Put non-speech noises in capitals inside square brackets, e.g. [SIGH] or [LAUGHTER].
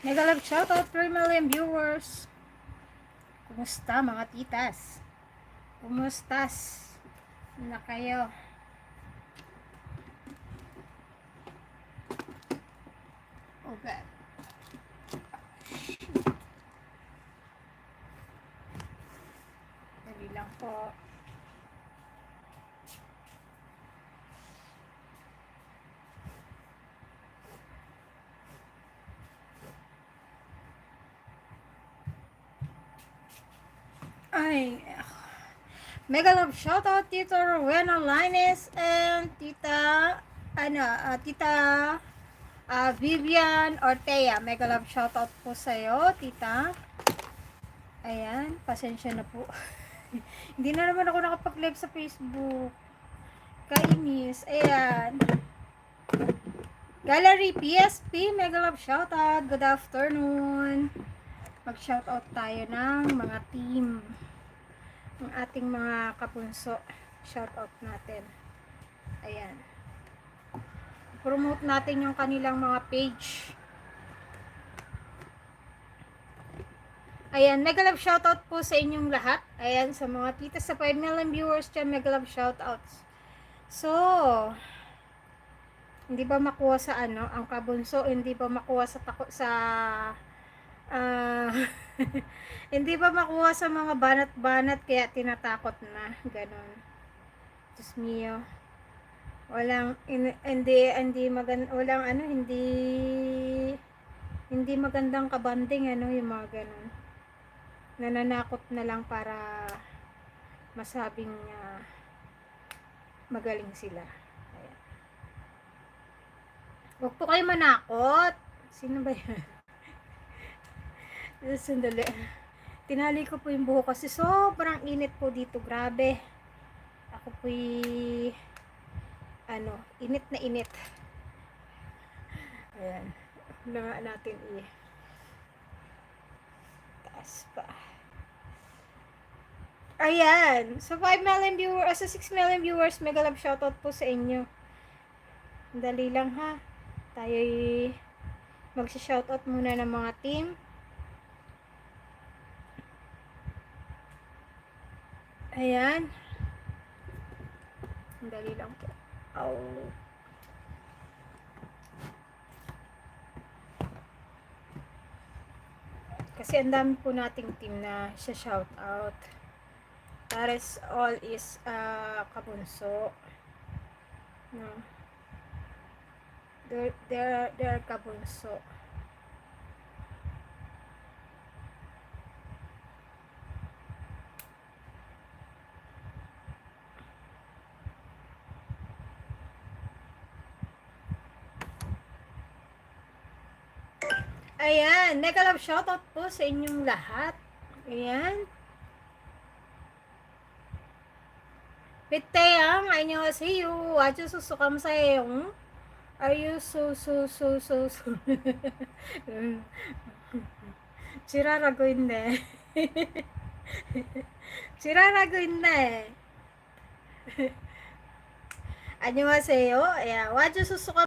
Mega love shoutout 3 million viewers. Kumusta mga titas? Kumustas na kayo? Oh God. Dali lang po. Ay, [SIGHS] mega love shoutout Tito Rowena Lines and Tita, ano, ah, Tita ah, Vivian Ortega. Mega love shoutout po sa'yo, Tita. Ayan, pasensya na po. [LAUGHS] Hindi na naman ako nakapag-live sa Facebook. Kainis. Ayan. Gallery PSP, mega love shoutout. Good afternoon mag-shoutout tayo ng mga team ng ating mga kapunso shoutout natin. Ayan. Promote natin yung kanilang mga page. Ayan mega love shoutout po sa inyong lahat. Ayan sa mga tita sa 5 million viewers dyan mega love shoutouts. So hindi ba makuha sa ano ang kabunso hindi ba makuha sa sa ah [LAUGHS] hindi pa makuha sa mga banat-banat kaya tinatakot na ganon Diyos mio walang in, hindi hindi magan walang ano hindi hindi magandang kabanding ano yung mga ganon nananakot na lang para masabing ah, magaling sila Ayan. Huwag po kayo manakot. Sino ba yan? Eh, Sandali. Tinali ko po yung buhok kasi sobrang init po dito. Grabe. Ako po ano, init na init. Ayan. Na natin i taas pa. Ayan. So, 5 million viewers, sa 6 million viewers, mega love shoutout po sa inyo. Dali lang ha. Tayo magsa-shoutout muna ng mga team. Ayan. Dali lang po. Oh. Kasi ang dami po nating team na siya shout out. That is all is uh, kabunso. No. They're, they're, they're kabunso. Ayan, mega love shoutout po sa inyong lahat. Ayan. Pitayang, 안녕하세요. 와주셔서 감사해요. Are you so, so, so, so, so. 지랄하고 있네. 지랄하고 있네. 안녕하세요. 야, 와주셔서